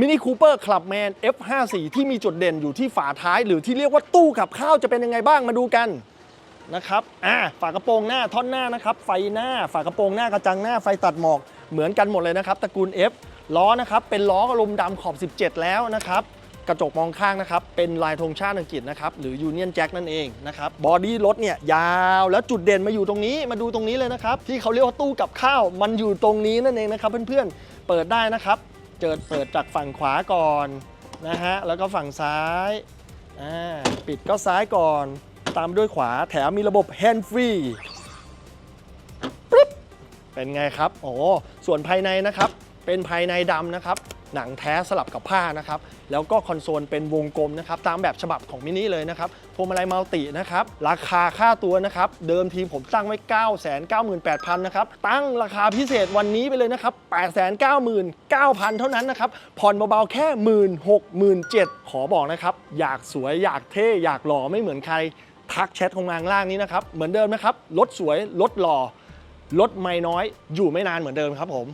มินิคูเปอร์คลับแมน F54 ที่มีจุดเด่นอยู่ที่ฝาท้าย หรือที่เรียกว่าตู้ขับข้าวจะเป็นยังไงบ้างมาดูกันนะครับอ่าฝากระโปรงหน้าท่อนหน้านะครับ ไฟหน้า ฝากระโปรงหน้ากระจังหน้าไฟตัดหมอกเหมือนกันหมดเลยนะครับตระกูล F ล้อนะครับเป็นล้อกระลมดำขอบ 17 แล้วนะครับกระจกมองข้างนะครับ เป็นลายธงชาติอังกฤษนะครับ หรือยูเนียนแจ็คนั่นเองนะครับ บอดี้รถเนี่ยยาวแล้วจุดเด่นมาอยู่ตรงนี้ มาดูตรงนี้เลยนะครับ ที่เขาเรียกว่าตู้กับข้าว มันอยู่ตรงนี้นั่นเองนะครับเพื่อนๆ เปิดได้นะครับ เจิดเปิดจากฝั่งขวาก่อนนะฮะ แล้วก็ฝั่งซ้าย อ่า ปิดก็ซ้ายก่อน ตามด้วยขวา แถมมีระบบแฮนด์ฟรีปึ๊บ เป็นไงครับ โอ้ ส่วนภายในนะครับ เป็นภายในดำนะครับ หนังแท้สลับกับผ้านะครับ แล้วก็คอนโซลเป็นวงกลมนะครับ ตามแบบฉบับของมินิเลยนะครับพวงมาลัยมัลตินะครับ ราคาค่าตัวนะครับ เดิมทีผมตั้งไว้ 9 9 8 0 0 0 นะครับ ตั้งราคาพิเศษวันนี้ไปเลยนะครับ 8 9 9 0 0 0 เท่านั้นนะครับ ผ่อนเบาๆแค่ 1 6 0 0 0 7ขอบอกนะครับ อยากสวยอยากเท่อยากหล่อไม่เหมือนใคร ทักแชทของมางล่างนี้นะครับ เหมือนเดิมนะครับ รถสวย รถหล่อ รถไม่น้อย อยู่ไม่นานเหมือนเดิมครับผม